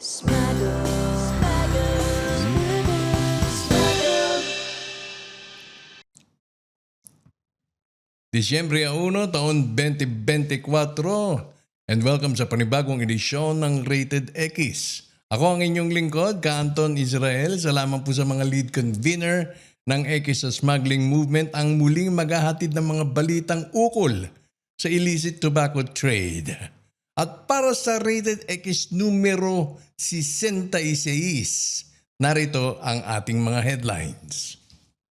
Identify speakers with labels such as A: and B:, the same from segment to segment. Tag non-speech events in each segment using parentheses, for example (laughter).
A: Smuggle, smuggle, smuggle.
B: Disyembre 1, taon 2024 and welcome sa panibagong edisyon ng Rated X. Ako ang inyong lingkod, Kanton Israel. Salamat po sa mga lead convener ng X sa smuggling movement ang muling maghahatid ng mga balitang ukol sa illicit tobacco trade. At para sa Rated X numero 66, narito ang ating mga headlines.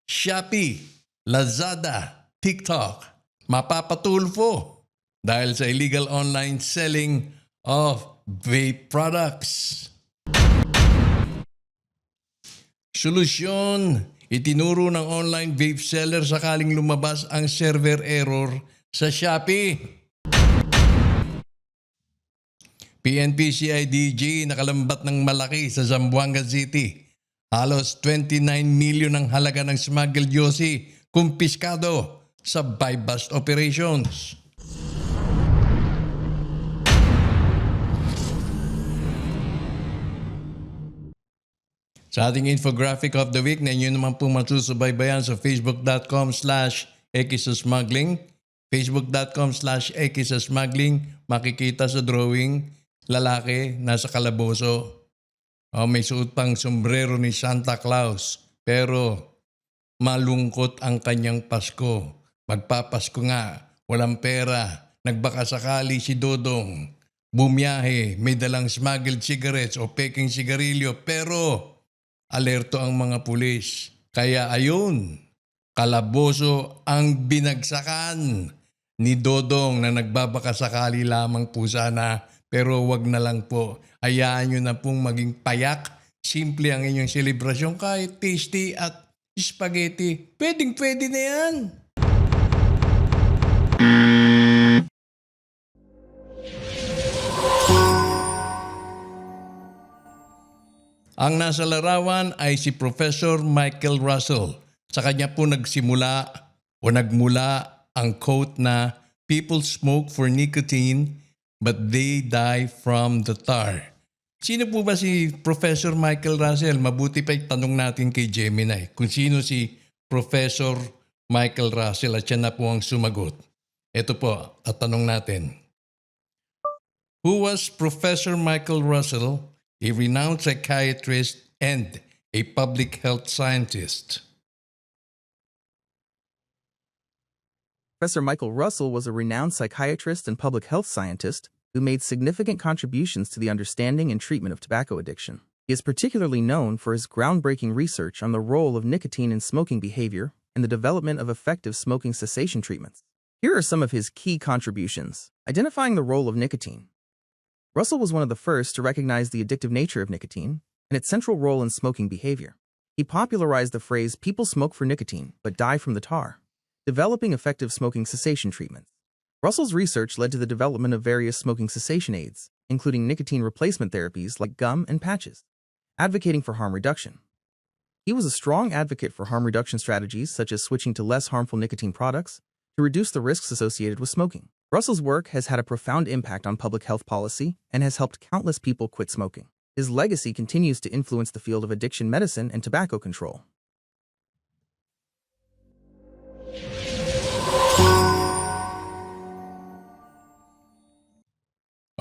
B: Shopee, Lazada, TikTok, mapapatulfo dahil sa illegal online selling of vape products. Solusyon, itinuro ng online vape seller sakaling lumabas ang server error sa Shopee. PNP CIDG nakalambat ng malaki sa Zamboanga City. Halos 29 million ang halaga ng smuggled yosi kumpiskado sa buy-bust operations. Sa ating infographic of the week na inyo naman po masusubaybayan sa facebook.com slash smuggling facebook.com slash smuggling makikita sa drawing lalaki nasa kalaboso. Oh, may suot pang sombrero ni Santa Claus pero malungkot ang kanyang Pasko. Magpapasko nga, walang pera, nagbaka sakali si Dodong. Bumiyahe, may dalang smuggled cigarettes o peking sigarilyo pero alerto ang mga pulis. Kaya ayun, kalaboso ang binagsakan ni Dodong na nagbabaka sakali lamang po sana pero wag na lang po. Hayaan nyo na pong maging payak. Simple ang inyong selebrasyon kahit tasty at spaghetti. Pwedeng pwede na yan. Ang nasa larawan ay si Professor Michael Russell. Sa kanya po nagsimula o nagmula ang quote na People smoke for nicotine but they die from the tar. Sino po ba si Professor Michael Russell? Mabuti pa itanong natin kay Gemini kung sino si Professor Michael Russell at siya na po ang sumagot. Ito po, at tanong natin. Who was Professor Michael Russell, a renowned psychiatrist and a public health scientist?
C: Professor Michael Russell was a renowned psychiatrist and public health scientist who made significant contributions to the understanding and treatment of tobacco addiction. He is particularly known for his groundbreaking research on the role of nicotine in smoking behavior and the development of effective smoking cessation treatments. Here are some of his key contributions. Identifying the role of nicotine. Russell was one of the first to recognize the addictive nature of nicotine and its central role in smoking behavior. He popularized the phrase, people smoke for nicotine, but die from the tar, developing effective smoking cessation treatments. Russell's research led to the development of various smoking cessation aids, including nicotine replacement therapies like gum and patches, advocating for harm reduction. He was a strong advocate for harm reduction strategies such as switching to less harmful nicotine products to reduce the risks associated with smoking. Russell's work has had a profound impact on public health policy and has helped countless people quit smoking. His legacy continues to influence the field of addiction medicine and tobacco control.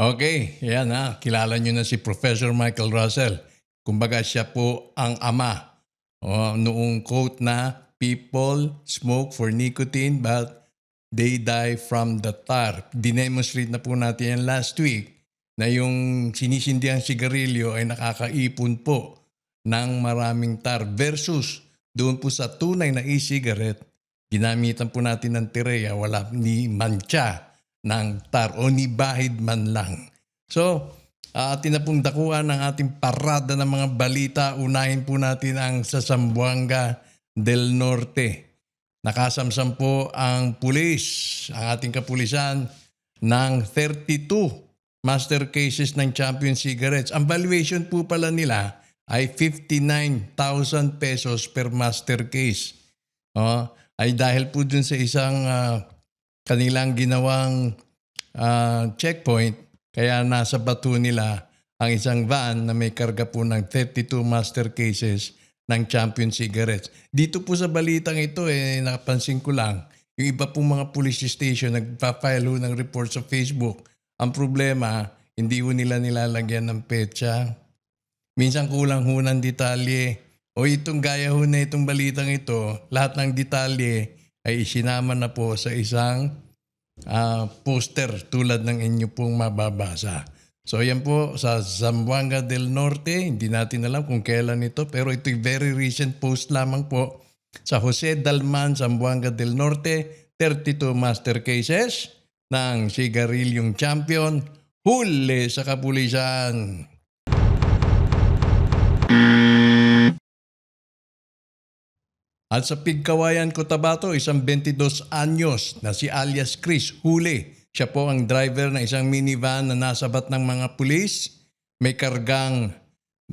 B: Okay, yan ha. Kilala nyo na si Professor Michael Russell. Kumbaga siya po ang ama. O, noong quote na, People smoke for nicotine but they die from the tar. Dinemonstrate na po natin yan last week na yung sinisindi ang sigarilyo ay nakakaipon po ng maraming tar versus doon po sa tunay na e-cigarette, ginamitan po natin ng tireya, wala ni mancha ng tar o ni bahid man lang. So, uh, atin na pong dakuan ng ating parada ng mga balita. Unahin po natin ang sa Zamboanga del Norte. Nakasamsam po ang pulis, ang ating kapulisan, ng 32 master cases ng Champion Cigarettes. Ang valuation po pala nila ay 59,000 pesos per master case. Oh, ay dahil po dun sa isang ah, kanilang ginawang ah, checkpoint, kaya nasa bato nila ang isang van na may karga po ng 32 master cases ng champion cigarettes. Dito po sa balitang ito, eh, napansin ko lang, yung iba pong mga police station nagpa-file ho ng report sa Facebook. Ang problema, hindi ho nila nilalagyan ng petsa. Minsan kulang ho ng detalye. O itong gaya ho na itong balitang ito, lahat ng detalye ay isinama na po sa isang ah, poster tulad ng inyo pong mababasa. So yan po sa Zamboanga del Norte, hindi natin alam kung kailan ito pero ito'y very recent post lamang po sa Jose Dalman, Zamboanga del Norte, 32 master cases ng sigarilyong champion, huli sa kapulisan. At sa Pigkawayan, Cotabato, isang 22 anyos na si alias Chris huli. Siya po ang driver ng isang minivan na nasabat ng mga pulis. May kargang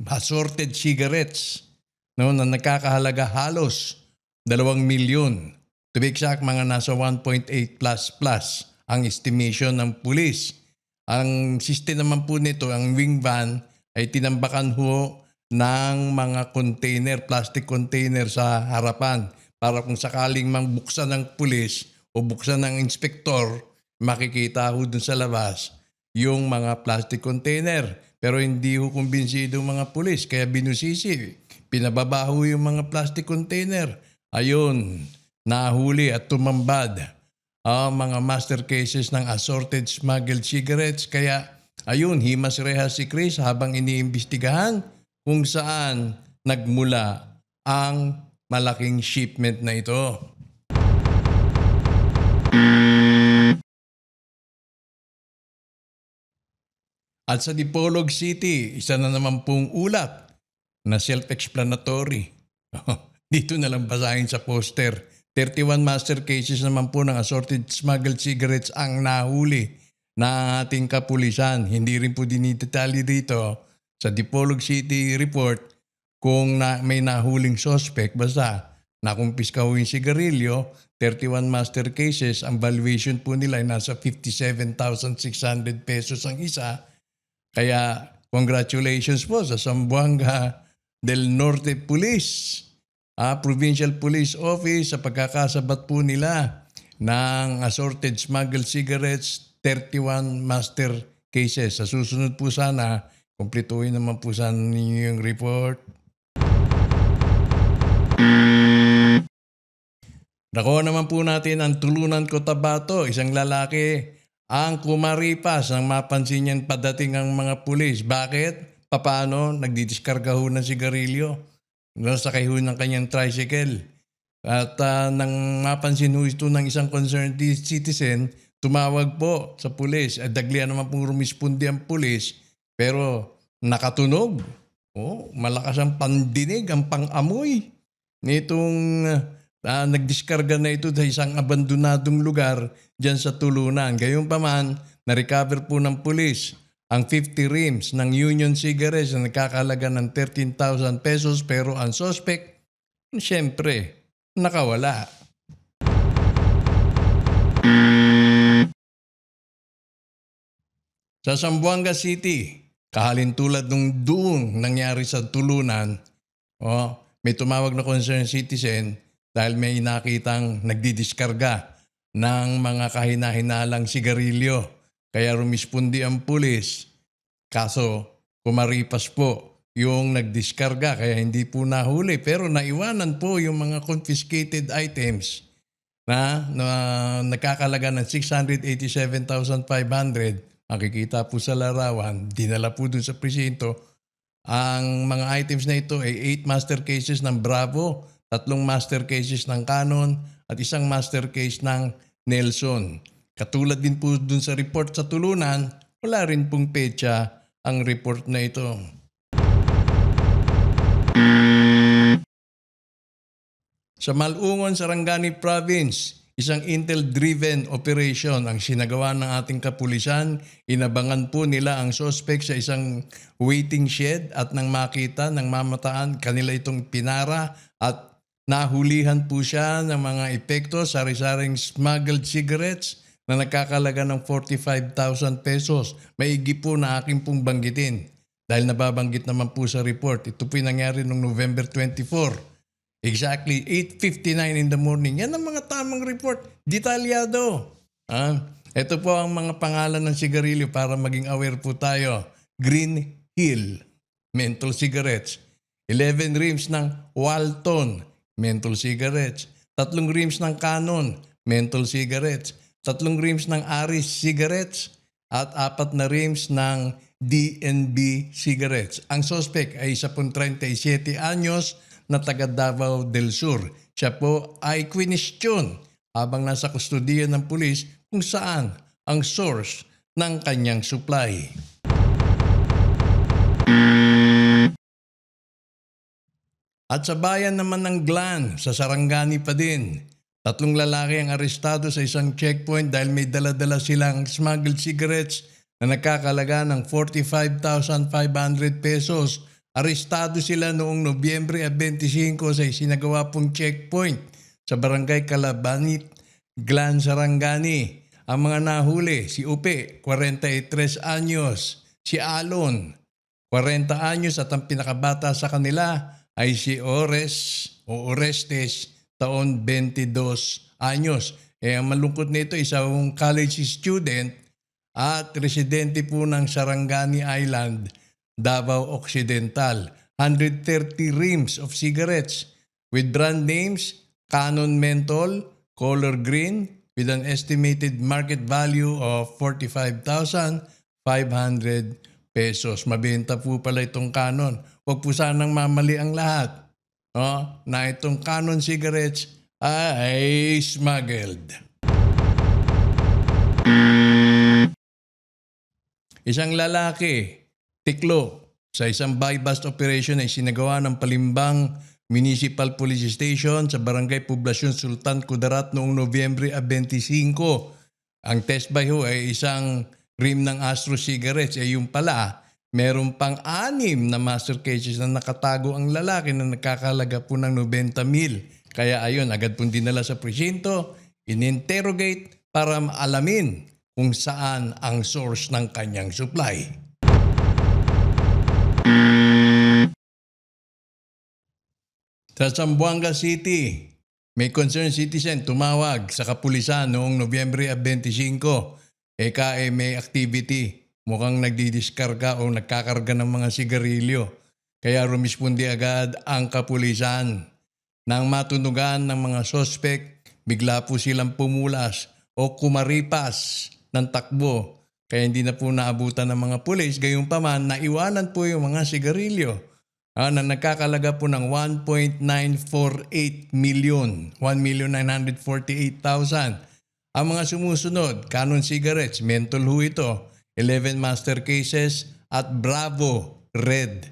B: assorted cigarettes no, na nakakahalaga halos 2 milyon. To be exact, mga nasa 1.8 plus plus ang estimation ng pulis. Ang system naman po nito, ang wing van, ay tinambakan ho ng mga container, plastic container sa harapan para kung sakaling mangbuksan ng pulis o buksan ng inspektor, makikita ho dun sa labas yung mga plastic container. Pero hindi ho kumbinsido mga pulis, kaya binusisi. Pinababaho yung mga plastic container. Ayun, nahuli at tumambad ang mga master cases ng assorted smuggled cigarettes. Kaya ayun, himas rehas si Chris habang iniimbestigahan kung saan nagmula ang malaking shipment na ito. At sa Dipolog City, isa na naman pong ulat na self-explanatory. (laughs) Dito na lang basahin sa poster. 31 master cases naman po ng assorted smuggled cigarettes ang nahuli na ating kapulisan. Hindi rin po dinidetalye dito sa Dipolog City report kung na, may nahuling suspect. Basta nakumpiska ho yung sigarilyo, 31 master cases, ang valuation po nila ay nasa 57,600 pesos ang isa. Kaya congratulations po sa Zamboanga del Norte Police, ah, Provincial Police Office sa pagkakasabat po nila ng assorted smuggled cigarettes, 31 master cases. Sa susunod po sana, kumpletuhin naman po sana ninyo yung report. Nakuha naman po natin ang tulunan ko tabato, isang lalaki ang kumaripas nang mapansin niyan padating ang mga pulis. Bakit? Paano? Nagdidiskarga ho ng sigarilyo. Nasakay ho ng kanyang tricycle. At ah, nang mapansin ho ito ng isang concerned citizen, tumawag po sa pulis. At daglian naman pong rumispondi ang pulis. Pero nakatunog. Oh, malakas ang pandinig, ang pangamoy nitong ah, nagdiskarga na ito sa isang abandonadong lugar dyan sa tulunan. Gayunpaman, na-recover po ng pulis ang 50 rims ng Union Cigarettes na nagkakalaga ng 13,000 pesos pero ang suspect, siyempre, nakawala. Sa Zamboanga City, kahalin tulad nung doong nangyari sa tulunan, oh, may tumawag na concerned citizen dahil may nakitang nagdidiskarga ng mga kahinahinalang sigarilyo. Kaya rumispondi ang pulis. Kaso kumaripas po yung nagdiskarga kaya hindi po nahuli. Pero naiwanan po yung mga confiscated items na, na nagkakalaga ng 687,500. Makikita po sa larawan, dinala po dun sa presinto. Ang mga items na ito ay 8 master cases ng Bravo, tatlong master cases ng Canon, at isang master case ng Nelson. Katulad din po dun sa report sa tulunan, wala rin pong pecha ang report na ito. Sa Malungon, Sarangani Province, isang Intel-driven operation ang sinagawa ng ating kapulisan. Inabangan po nila ang suspect sa isang waiting shed at nang makita ng mamataan, kanila itong pinara at nahulihan po siya ng mga epekto, sari-saring smuggled cigarettes na nakakalaga ng 45,000 pesos. Maigi po na aking pong banggitin Dahil nababanggit naman po sa report, ito po yung nangyari noong November 24. Exactly 8.59 in the morning. Yan ang mga tamang report. Detalyado. Ah, ito po ang mga pangalan ng sigarilyo para maging aware po tayo. Green Hill, menthol cigarettes. 11 rims ng Walton, menthol cigarettes. Tatlong rims ng Canon, menthol cigarettes. Tatlong rims ng Aris cigarettes. At apat na rims ng DNB cigarettes. Ang suspect ay isa pong 37 anyos na taga Davao del Sur. Siya po ay question habang nasa kustodiya ng pulis kung saan ang source ng kanyang supply. At sa bayan naman ng Glan, sa Sarangani pa din, tatlong lalaki ang arestado sa isang checkpoint dahil may dala-dala silang smuggled cigarettes na nagkakalaga ng 45,500 pesos. Arestado sila noong Nobyembre 25 sa isinagawa pong checkpoint sa barangay Calabanit, Glan, Sarangani. Ang mga nahuli, si Upe, 43 anyos, si Alon, 40 anyos at ang pinakabata sa kanila ay si Ores o Orestes, taon 22 anyos. Eh, ang malungkot nito, isang college student at residente po ng Sarangani Island, Davao Occidental. 130 rims of cigarettes with brand names Canon Menthol, color green, with an estimated market value of 45,500 pesos. Mabenta po pala itong Canon. Huwag po sanang mamali ang lahat. No? Na itong Canon cigarettes ay smuggled. Isang lalaki, tiklo, sa isang buy-bust operation ay sinagawa ng Palimbang Municipal Police Station sa Barangay Poblacion Sultan Kudarat noong Nobyembre 25. Ang test buy ho ay isang rim ng Astro Cigarettes. Eh yung pala, meron pang anim na master cases na nakatago ang lalaki na nakakalaga po ng 90 mil. Kaya ayun, agad pong dinala sa presinto, in-interrogate para alamin kung saan ang source ng kanyang supply. Sa Zamboanga City, may concerned citizen tumawag sa kapulisan noong Nobyembre 25. Eka eh may activity. Mukhang nagdidiskarga o nagkakarga ng mga sigarilyo. Kaya rumispondi agad ang kapulisan. Nang matunugan ng mga sospek, bigla po silang pumulas o kumaripas ng takbo. Kaya hindi na po naabutan ng mga pulis. Gayunpaman, naiwanan po yung mga sigarilyo ah, na nagkakalaga po ng 1.948 million, 1,948,000. Ang mga sumusunod, Canon Cigarettes, menthol ho ito, 11 master cases at Bravo Red.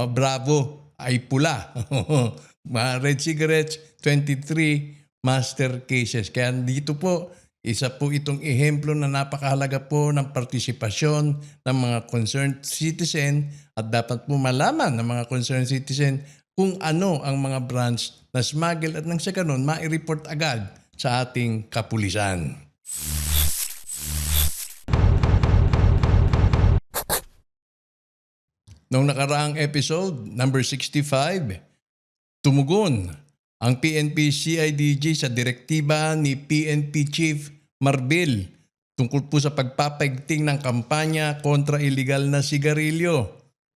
B: O, Bravo ay pula. (laughs) Red cigarettes, 23 master cases. Kaya dito po, isa po itong ehemplo na napakahalaga po ng partisipasyon ng mga concerned citizen at dapat po malaman ng mga concerned citizen kung ano ang mga branch na smuggle at nang sa ganun, mai-report agad sa ating kapulisan. Noong nakaraang episode, number 65, tumugon ang PNP CIDG sa direktiba ni PNP Chief Marbil tungkol po sa pagpapaigting ng kampanya kontra illegal na sigarilyo.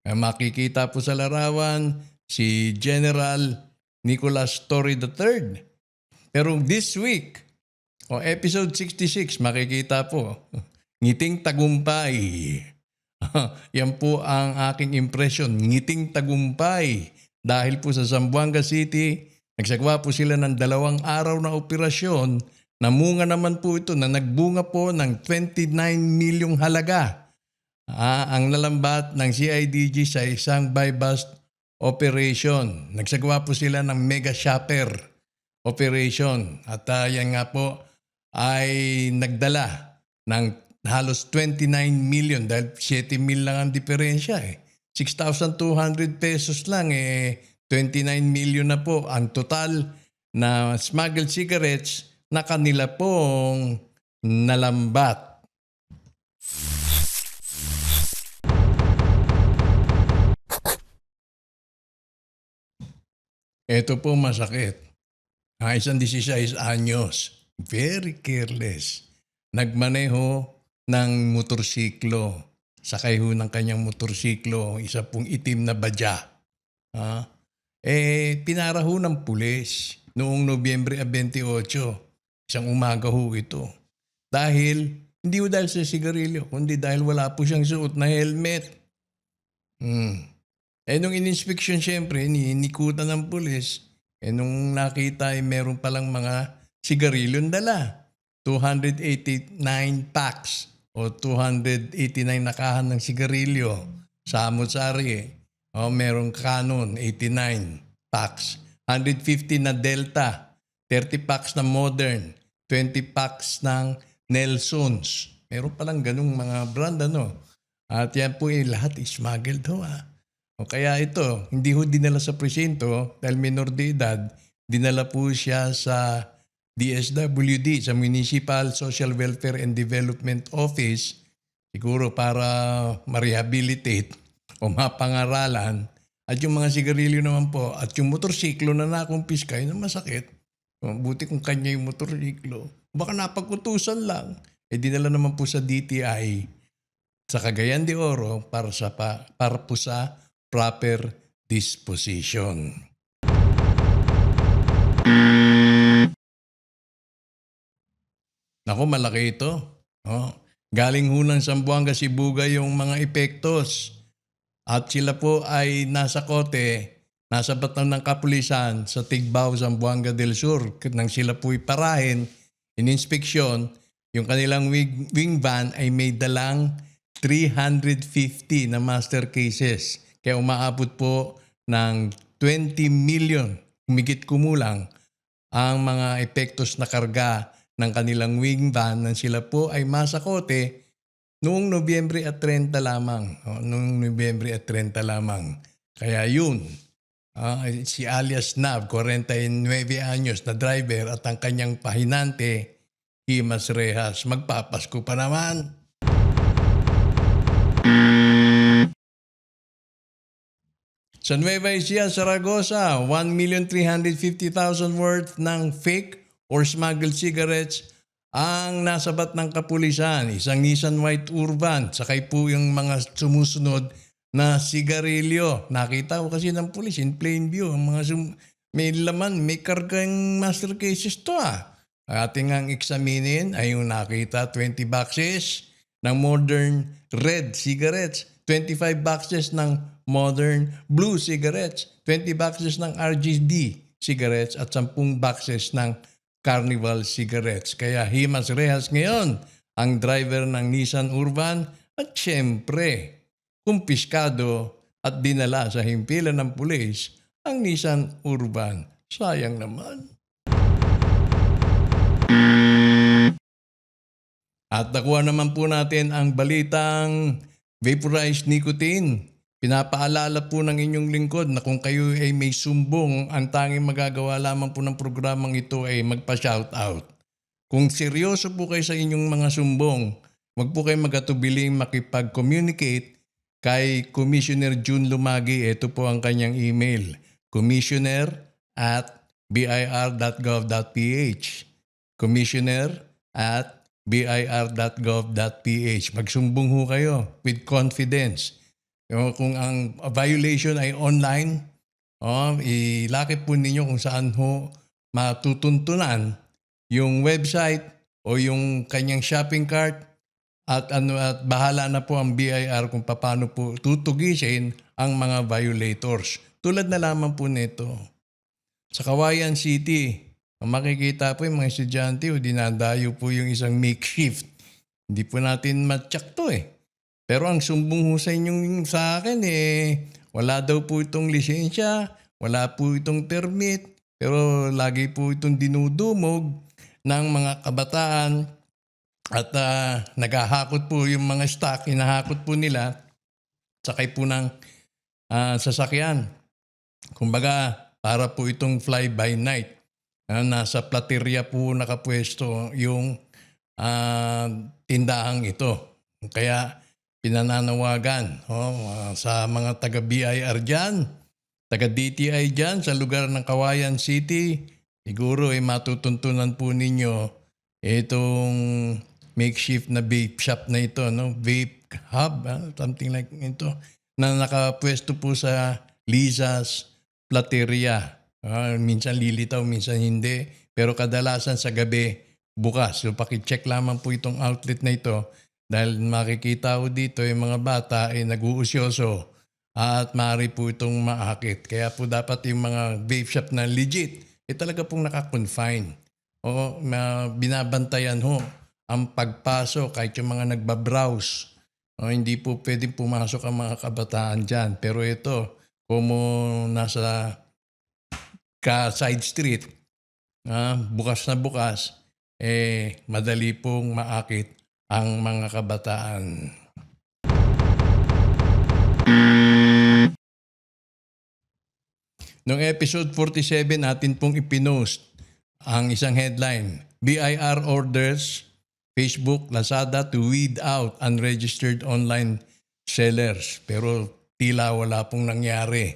B: Makikita po sa larawan si General Nicolas Torre III. Pero this week, o episode 66, makikita po, (laughs) ngiting tagumpay. (laughs) Yan po ang aking impression, ngiting tagumpay. Dahil po sa Zamboanga City, nagsagawa po sila ng dalawang araw na operasyon. Namunga naman po ito na nagbunga po ng 29 milyong halaga. Ah, ang nalambat ng CIDG sa isang buy-bust operation. Nagsagawa po sila ng mega shopper operation. At ah, yan nga po ay nagdala ng halos 29 million dahil 7 mil lang ang diferensya eh. 6,200 pesos lang eh 29 million na po ang total na smuggled cigarettes na kanila pong nalambat. Ito po masakit. Ang isang 16 anyos, very careless. Nagmaneho ng motorsiklo. Sakay ho ng kanyang motorsiklo, isa pong itim na badya. Ha? Eh, pinara ho ng pulis noong Nobyembre 28. Isang umaga ho ito. Dahil, hindi ho dahil sa sigarilyo, kundi dahil wala po siyang suot na helmet. Hmm. Eh, nung in-inspection syempre, ninikutan ng pulis, eh, nung nakita ay meron palang mga sigarilyong dala. 289 packs o 289 nakahan ng sigarilyo sa Amot-Sari. O, merong Canon, 89 packs. 150 na Delta, 30 packs na Modern, 20 packs ng Nelsons. Meron palang ganung mga brand ano. At yan po eh, lahat smuggled ho ah. O kaya ito, hindi ho dinala sa presinto dahil minor de edad, dinala po siya sa DSWD, sa Municipal Social Welfare and Development Office, siguro para ma-rehabilitate o mapangaralan. At yung mga sigarilyo naman po, at yung motorsiklo na nakumpiska, yun ang masakit. O, Buti kung kanya yung motorsiklo. Baka napagkutusan lang. Eh dinala naman po sa DTI sa Cagayan de Oro para sa pa, para po sa proper disposition. Nako, malaki ito. Oh, galing ho ng Zamboanga, Sibuga yung mga epektos. At sila po ay nasa kote, nasa batang ng kapulisan sa Tigbao, Zamboanga del Sur. Nang sila po iparahin, in-inspeksyon, yung kanilang wing, wing van ay may dalang 350 na master cases. Kaya umaabot po ng 20 million, humigit kumulang, ang mga epektos na karga ng kanilang wing van nang sila po ay masakote noong Nobyembre at 30 lamang. O, noong Nobyembre at 30 lamang. Kaya yun, ah, si alias Nav, 49 anyos na driver at ang kanyang pahinante, Himas Rehas, magpapasko pa naman. Sa Nueva Ecija, Zaragoza, 1,350,000 worth ng fake or smuggled cigarettes ang nasabat ng kapulisan. Isang Nissan White Urban, sakay po yung mga sumusunod na sigarilyo. Nakita ko kasi ng pulis in plain view. Ang mga sum- may laman, may kargang master cases to ah. Ating ang examinin ay yung nakita 20 boxes ng modern red cigarettes, 25 boxes ng modern blue cigarettes, 20 boxes ng RGD cigarettes at 10 boxes ng Carnival cigarettes. Kaya himas rehas ngayon ang driver ng Nissan Urban at syempre, kumpiskado at dinala sa himpilan ng pulis ang Nissan Urban. Sayang naman. At nakuha naman po natin ang balitang vaporized nicotine. Pinapaalala po ng inyong lingkod na kung kayo ay may sumbong, ang tanging magagawa lamang po ng programang ito ay magpa-shout out. Kung seryoso po kayo sa inyong mga sumbong, wag po kayo magatubiling makipag-communicate kay Commissioner June Lumagi. Ito po ang kanyang email. Commissioner at bir.gov.ph Commissioner at bir.gov.ph. Magsumbong ho kayo with confidence. Kung ang violation ay online, oh, ilakip po ninyo kung saan ho matutuntunan yung website o yung kanyang shopping cart at ano at bahala na po ang BIR kung paano po tutugisin ang mga violators. Tulad na lamang po nito. Sa Kawayan City, makikita po yung mga estudyante o dinadayo po yung isang makeshift. Hindi po natin matyak to eh. Pero ang sumbong ho sa inyong sa akin eh, wala daw po itong lisensya, wala po itong permit, pero lagi po itong dinudumog ng mga kabataan at ah, naghahakot po yung mga stock, hinahakot po nila, sakay po ng ah, sasakyan. Kumbaga, para po itong fly by night. Ah, nasa plateria po nakapwesto yung ah, tindahang ito. Kaya pinananawagan oh, ah, sa mga taga-BIR dyan. taga DTI dyan sa lugar ng Kawayan City, siguro ay matutuntunan po ninyo itong makeshift na vape shop na ito, no? Vape hub, ah, something like ito, na nakapwesto po sa Liza's Plateria. Ah, minsan lilitaw, minsan hindi. Pero kadalasan sa gabi, bukas. So pakicheck lamang po itong outlet na ito dahil makikita ko dito yung mga bata ay nag-uusyoso at maaari po itong maakit. Kaya po dapat yung mga vape shop na legit, eh talaga pong nakakonfine. O binabantayan ho ang pagpasok kahit yung mga nagbabrowse. O, hindi po pwedeng pumasok ang mga kabataan dyan. Pero ito, kung nasa ka side street, ah, bukas na bukas, eh madali pong maakit ang mga kabataan. Noong episode 47 natin pong ipinost ang isang headline, BIR orders Facebook, Lazada to weed out unregistered online sellers. Pero tila wala pong nangyari.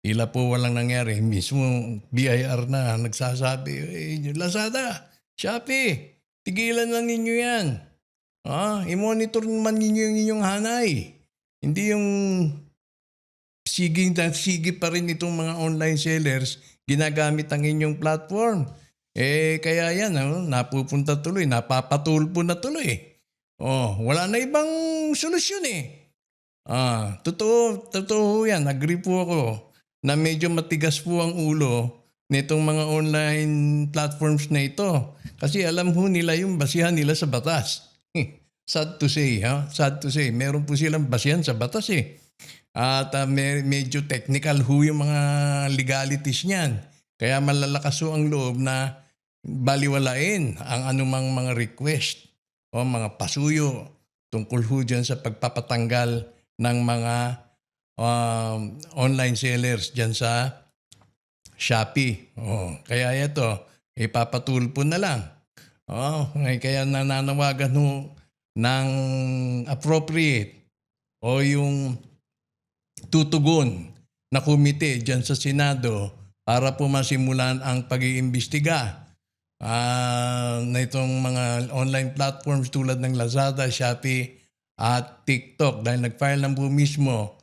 B: Tila po walang nangyari. Mismo BIR na nagsasabi, eh, Lazada, Shopee, tigilan lang ninyo yan. Ah, i-monitor naman ninyo yung inyong hanay. Hindi yung na sige pa rin itong mga online sellers ginagamit ang inyong platform. Eh, kaya yan, ano, napupunta tuloy, napapatulpo na tuloy. Oh, wala na ibang solusyon eh. Ah, totoo, totoo yan. Agree po ako na medyo matigas po ang ulo nitong mga online platforms na ito. Kasi alam ho nila yung basihan nila sa batas. (laughs) Sad to say, ha? Sad to say. Meron po silang basihan sa batas eh. At me- medyo technical ho yung mga legalities niyan. Kaya malalakas ho ang loob na baliwalain ang anumang mga request o mga pasuyo tungkol ho dyan sa pagpapatanggal ng mga um, online sellers dyan sa Shopee. Oh, kaya ito, ipapatulpo na lang. Oh, kaya nananawagan ho ng appropriate o yung tutugon na komite dyan sa Senado para po masimulan ang pag-iimbestiga ah, na itong mga online platforms tulad ng Lazada, Shopee at TikTok. Dahil nag-file na po mismo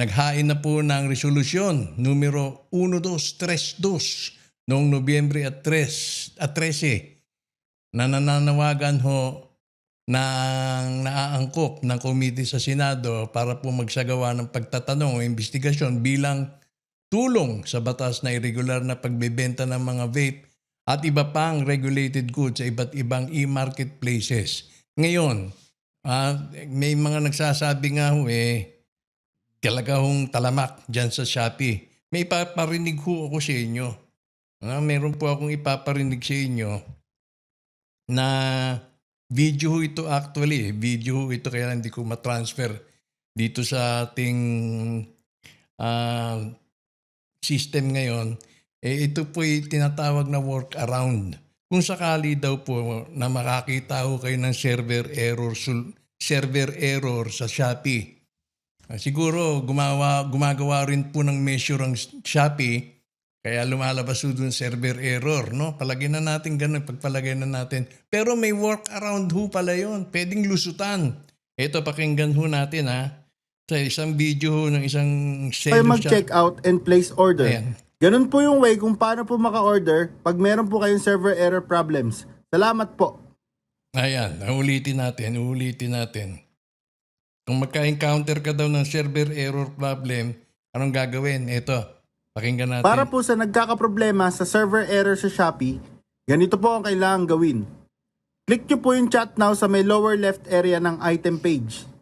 B: naghain na po ng resolusyon numero 1232 noong Nobyembre at 3 at 13 na nananawagan ho ng naaangkop ng komite sa Senado para po magsagawa ng pagtatanong o investigasyon bilang tulong sa batas na irregular na pagbebenta ng mga vape at iba pang regulated goods sa iba't ibang e-marketplaces. Ngayon, ah, may mga nagsasabi nga ho eh, talaga hong talamak dyan sa Shopee. May ipaparinig ho ako sa inyo. Ah, meron po akong ipaparinig sa inyo na video ho ito actually. Video ho ito kaya hindi ko matransfer dito sa ating ah, system ngayon. Eh, ito po ay tinatawag na workaround. Kung sakali daw po na makakita ho kayo ng server error, server error sa Shopee, Ah, siguro gumawa, gumagawa rin po ng measure ang Shopee kaya lumalabas po dun server error, no? Palagay na natin ganun, pagpalagay na natin. Pero may workaround ho pala yun. Pwedeng lusutan. Ito, pakinggan ho natin ha. Sa isang video ng isang
D: kayo
B: seller
D: mag-check out and place order.
B: Ayan.
D: Ganun po yung way kung paano po maka-order pag meron po kayong server error problems. Salamat po.
B: Ayan, ulitin natin, ulitin natin. Kung magka-encounter ka daw ng server error problem, anong gagawin? Ito, pakinggan natin.
D: Para po sa nagkakaproblema sa server error sa Shopee, ganito po ang kailangan gawin. Click nyo po yung chat now sa may lower left area ng item page.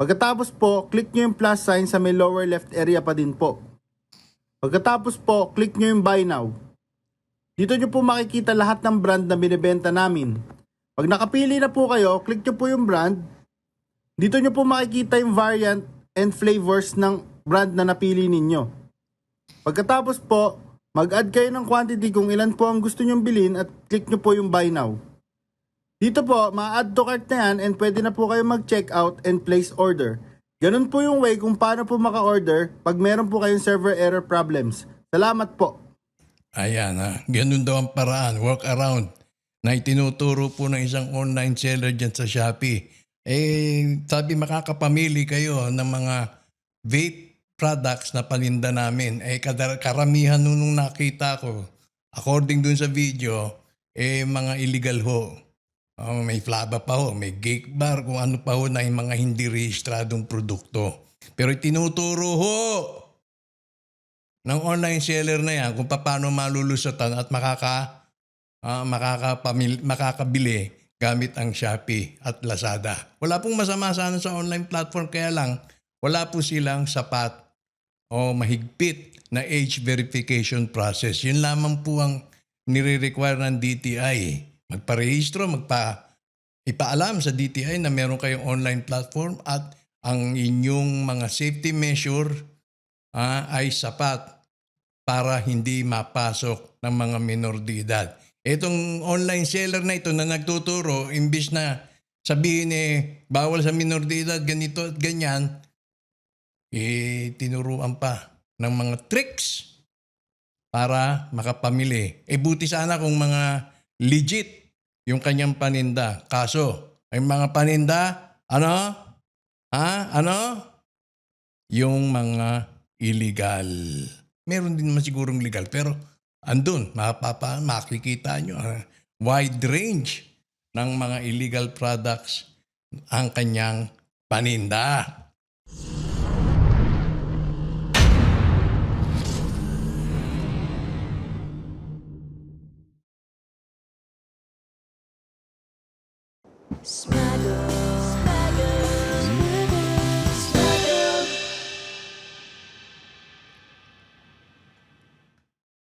D: Pagkatapos po, click nyo yung plus sign sa may lower left area pa din po. Pagkatapos po, click nyo yung buy now. Dito nyo po makikita lahat ng brand na binibenta namin. Pag nakapili na po kayo, click nyo po yung brand. Dito nyo po makikita yung variant and flavors ng brand na napili ninyo. Pagkatapos po, mag-add kayo ng quantity kung ilan po ang gusto nyong bilhin at click nyo po yung buy now. Dito po, ma-add to cart na yan and pwede na po kayo mag-check out and place order. Ganun po yung way kung paano po maka-order pag meron po kayong server error problems. Salamat po.
B: Ayan ha, ganun daw ang paraan, work around na itinuturo po ng isang online seller dyan sa Shopee. Eh, sabi makakapamili kayo ng mga vape products na paninda namin. Eh, karamihan nun nung nakita ko, according dun sa video, eh, mga illegal ho. Oh, may flaba pa ho, may cake bar, kung ano pa ho na yung mga hindi rehistradong produkto. Pero itinuturo ho ng online seller na yan kung paano malulusutan at makaka ah, makakapamil, makakabili gamit ang Shopee at Lazada. Wala pong masama sana sa online platform kaya lang wala po silang sapat o mahigpit na age verification process. Yun lamang po ang nire-require ng DTI. Magparehistro, magpa ipaalam sa DTI na meron kayong online platform at ang inyong mga safety measure ah, ay sapat para hindi mapasok ng mga minor de edad. Itong online seller na ito na nagtuturo, imbis na sabihin eh, bawal sa minor de edad, ganito at ganyan, eh, tinuruan pa ng mga tricks para makapamili. Eh, buti sana kung mga legit yung kanyang paninda. Kaso, ay mga paninda, ano? Ha? Ano? Yung mga illegal. Meron din naman sigurong legal, pero andun, mapapa, makikita nyo, ah, wide range ng mga illegal products ang kanyang paninda.
A: Smuggle.